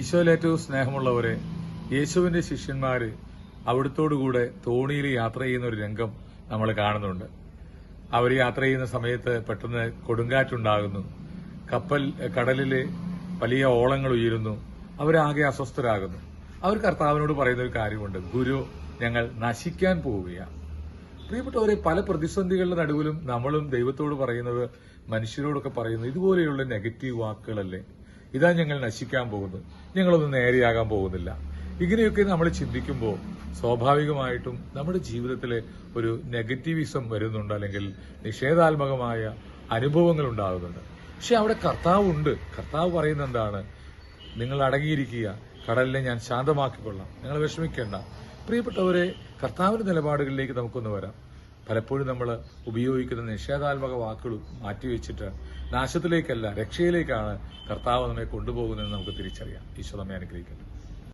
ഈശോയിൽ ഏറ്റവും സ്നേഹമുള്ളവരെ യേശുവിന്റെ ശിഷ്യന്മാര് അവിടുത്തോടുകൂടെ തോണിയിൽ യാത്ര ചെയ്യുന്ന ഒരു രംഗം നമ്മൾ കാണുന്നുണ്ട്. അവർ യാത്ര ചെയ്യുന്ന സമയത്ത് പെട്ടെന്ന് കൊടുങ്കാറ്റുണ്ടാകുന്നു. കപ്പൽ കടലിൽ വലിയ ഓളങ്ങൾ ഉയരുന്നു. അവരാകെ അസ്വസ്ഥരാകുന്നു. അവർ കർത്താവിനോട് പറയുന്ന ഒരു കാര്യമുണ്ട്. ഗുരു ഞങ്ങൾ നശിക്കാൻ പോവുകയാണ് പ്രിയപ്പെട്ടവരെ പല പ്രതിസന്ധികളുടെ നടുവിലും നമ്മളും ദൈവത്തോട് പറയുന്നത് മനുഷ്യരോടൊക്കെ പറയുന്നത് ഇതുപോലെയുള്ള നെഗറ്റീവ് വാക്കുകളല്ലേ? ഇതാ ഞങ്ങൾ നശിക്കാൻ പോകുന്നു. ഞങ്ങളൊന്നും നേരെയാകാൻ പോകുന്നില്ല. ഇങ്ങനെയൊക്കെ നമ്മൾ ചിന്തിക്കുമ്പോൾ സ്വാഭാവികമായിട്ടും നമ്മുടെ ജീവിതത്തിലെ ഒരു നെഗറ്റീവിസം വരുന്നുണ്ട് അല്ലെങ്കിൽ നിഷേധാത്മകമായ അനുഭവങ്ങൾ ഉണ്ടാകുന്നുണ്ട്. പക്ഷെ അവിടെ കർത്താവ് ഉണ്ട്. കർത്താവ് പറയുന്ന എന്താണ്? നിങ്ങൾ അടങ്ങിയിരിക്കുക. കടലിനെ ഞാൻ ശാന്തമാക്കിക്കൊള്ളാം. നിങ്ങൾ വിഷമിക്കേണ്ട. പ്രിയപ്പെട്ടവരെ കർത്താവിന്റെ നിലപാടുകളിലേക്ക് നമുക്കൊന്ന് വരാം. പലപ്പോഴും നമ്മൾ ഉപയോഗിക്കുന്ന നിഷേധാത്മക വാക്കുകൾ മാറ്റിവെച്ചിട്ട് നാശത്തിലേക്കല്ല രക്ഷയിലേക്കാണ് കർത്താവ് നമ്മെ കൊണ്ടുപോകുന്നതെന്ന് നമുക്ക് തിരിച്ചറിയാം. ഈശ്വരമേ അനുഗ്രഹിക്കട്ടെ.